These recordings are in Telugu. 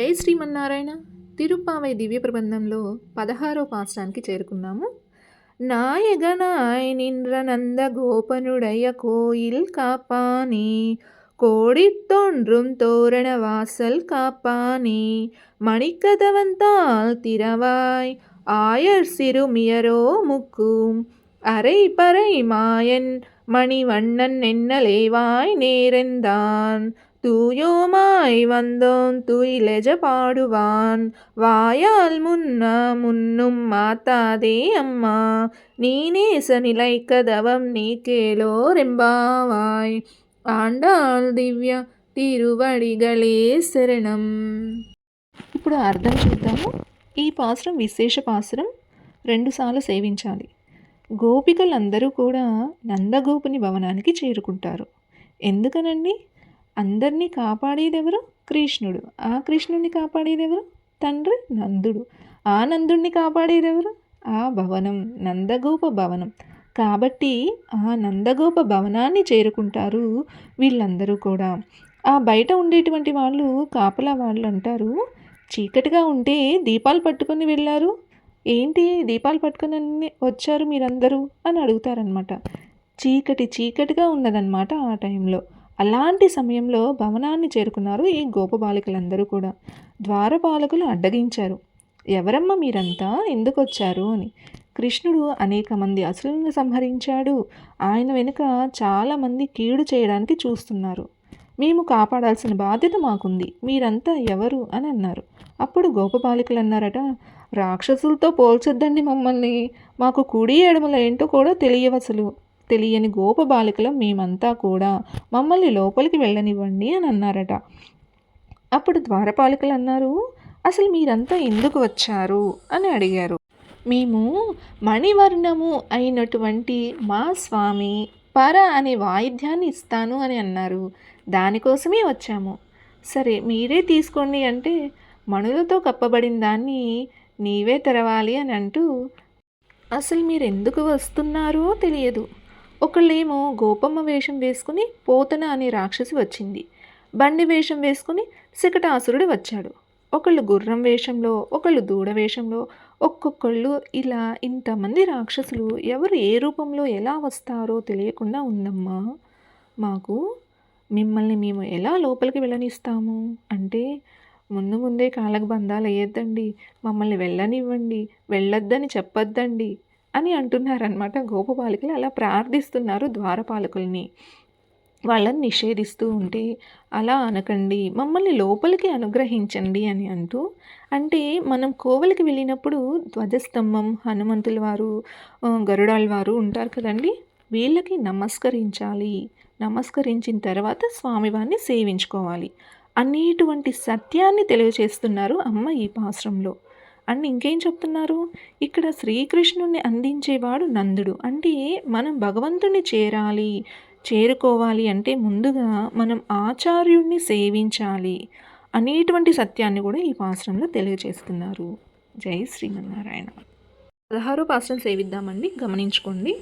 జై శ్రీమన్నారాయణ తిరుప్పావై దివ్య ప్రబంధంలో పదహారో పాశ్రానికి చేరుకున్నాము నాయగనాయ్ నింద్ర నంద గోపనుడయ కోయిల్ కాపాని கோடித்தோன்றும் தோரண வாசல் காப்பானே மணிக்கதவந்தால் திறவாய் ஆயர் சிறுமியரோ முக்கும் அரை பறை மாயன் மணிவண்ணன் என்னலேவாய் நேரந்தான் தூயோமாய் வந்தோன் துயிலெஜ பாடுவான் வாயால் முன்ன முன்னும் மாத்தாதே அம்மா நீனேச நிலைக்கதவம் நீக்கேலோ ரெம்பாவாய் ఆండాల్ దివ్య తిరువడిగలే శరణం ఇప్పుడు అర్థం చూద్దాము ఈ పాసురం విశేష పాసురం రెండుసార్లు సేవించాలి గోపికలందరూ కూడా నందగోపుని భవనానికి చేరుకుంటారు ఎందుకనండి అందరినీ కాపాడేదెవరు? కృష్ణుడు. ఆ కృష్ణుడిని కాపాడేదెవరు? తండ్రి నందుడు. ఆ నందుడిని కాపాడేదెవరు? ఆ భవనం నందగోప భవనం. కాబట్టి ఆ నందగోప భవనాన్ని చేరుకుంటారు వీళ్ళందరూ కూడా. ఆ బయట ఉండేటువంటి వాళ్ళు కాపలా వాళ్ళు అంటారు చీకటిగా ఉంటే దీపాలు పట్టుకొని వెళ్ళారు. ఏంటి దీపాలు పట్టుకొని వచ్చారు మీరందరూ? అని అడుగుతారనమాట చీకటి చీకటిగా ఉన్నదన్నమాట ఆ టైంలో. అలాంటి సమయంలో భవనాన్ని చేరుకున్నారు ఈ గోపబాలికలందరూ కూడా. ద్వారపాలకులు అడ్డగించారు. ఎవరమ్మ మీరంతా? ఎందుకు వచ్చారు అని. కృష్ణుడు అనేక మంది అసులను సంహరించాడు. ఆయన వెనుక చాలామంది కీడు చేయడానికి చూస్తున్నారు. మేము కాపాడాల్సిన బాధ్యత మాకుంది. మీరంతా ఎవరు? అని అన్నారు. అప్పుడు గోపబాలికలు అన్నారట రాక్షసులతో పోల్చొద్దండి మమ్మల్ని. మాకు కుడి ఎడమల ఏంటో కూడా తెలియవసలు. తెలియని గోప బాలికలం మేమంతా కూడా మమ్మల్ని లోపలికి వెళ్ళనివ్వండి అని అన్నారట. అప్పుడు ద్వారపాలికలు అన్నారు అసలు మీరంతా ఎందుకు వచ్చారు? అని అడిగారు. మేము మణివర్ణము అయినటువంటి మా స్వామి పర అనే వాయిద్యాన్ని ఇస్తాను అని అన్నారు. దానికోసమే వచ్చాము. సరే మీరే తీసుకోండి అంటే మణులతో కప్పబడిన దాన్ని నీవే తెరవాలి అని అంటూ అసలు మీరు ఎందుకు వస్తున్నారో తెలియదు. ఒకళ్ళేమో గోపమ్మ వేషం వేసుకుని పోతన అనే రాక్షసి వచ్చింది. బండి వేషం వేసుకుని శకటాసురుడు వచ్చాడు. ఒకళ్ళు గుర్రం వేషంలో ఒకళ్ళు దూడ వేషంలో ఒక్కొక్కళ్ళు ఇలా ఇంతమంది రాక్షసులు ఎవరు ఏ రూపంలో ఎలా వస్తారో తెలియకుండా ఉందమ్మా. మాకు మిమ్మల్ని మేము ఎలా లోపలికి వెళ్ళనిస్తాము? అంటే ముందు ముందే కాళ్ళకు బంధాలు వేయద్దండి. మమ్మల్ని వెళ్ళనివ్వండి. వెళ్ళొద్దని చెప్పొద్దండి. అని అంటున్నారనమాట గోపపాలికలు అలా ప్రార్థిస్తున్నారు ద్వారపాలకుల్ని. వాళ్ళని నిషేధిస్తూ ఉంటే అలా అనకండి మమ్మల్ని లోపలికి అనుగ్రహించండి అని అంటూ అంటే మనం కోవలికి వెళ్ళినప్పుడు ధ్వజస్తంభం హనుమంతుల వారు గరుడాల వారు ఉంటారు కదండి వీళ్ళకి నమస్కరించాలి. నమస్కరించిన తర్వాత స్వామివారిని సేవించుకోవాలి. అనేటువంటి సత్యాన్ని తెలియజేస్తున్నారు అమ్మ ఈ పాశ్రంలో. అండ్ ఇంకేం చెప్తున్నారు? ఇక్కడ శ్రీకృష్ణుని అందించేవాడు నందుడు. అంటే మనం భగవంతుని చేరాలి చేరుకోవాలి అంటే ముందుగా మనం ఆచార్యుణ్ణి సేవించాలి అనేటువంటి సత్యాన్ని కూడా ఈ పాశ్రంలో తెలియజేస్తున్నారు. జై శ్రీమన్నారాయణ. పదహారో పాశ్రం సేవిద్దామండి. గమనించుకోండి.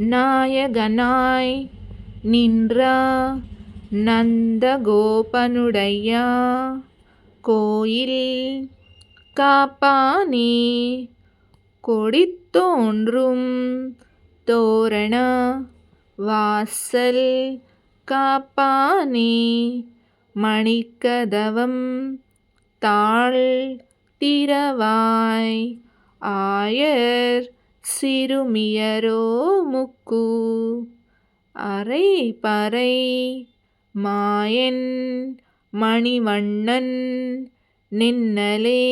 నాయ గనాయ్ నింద్ర నందగోపనుడయ్యా కోయిల్ காப்பானே. கொடித்தோன்றும் தோரண வாசல் காப்பானே. மணிக்கதவம் தாழ் திறவாய் ஆயர் சிறுமியரோ முக்கு. அரை பறை மாயன் மணிவண்ணன் நின்னலே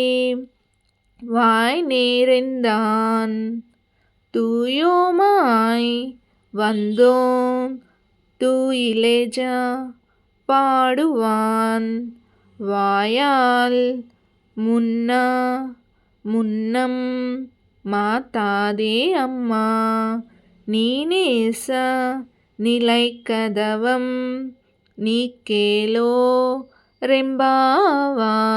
வாய் நேர்ந்தான் தூயோமாய் வந்தோம் தூயிலேஜா பாடுவான் வாயால் முன்னா முன்னம் மாத்தாதே அம்மா நீனேச நிலைக்கதவம் நீக்கேலோ ரெம்பாவாய்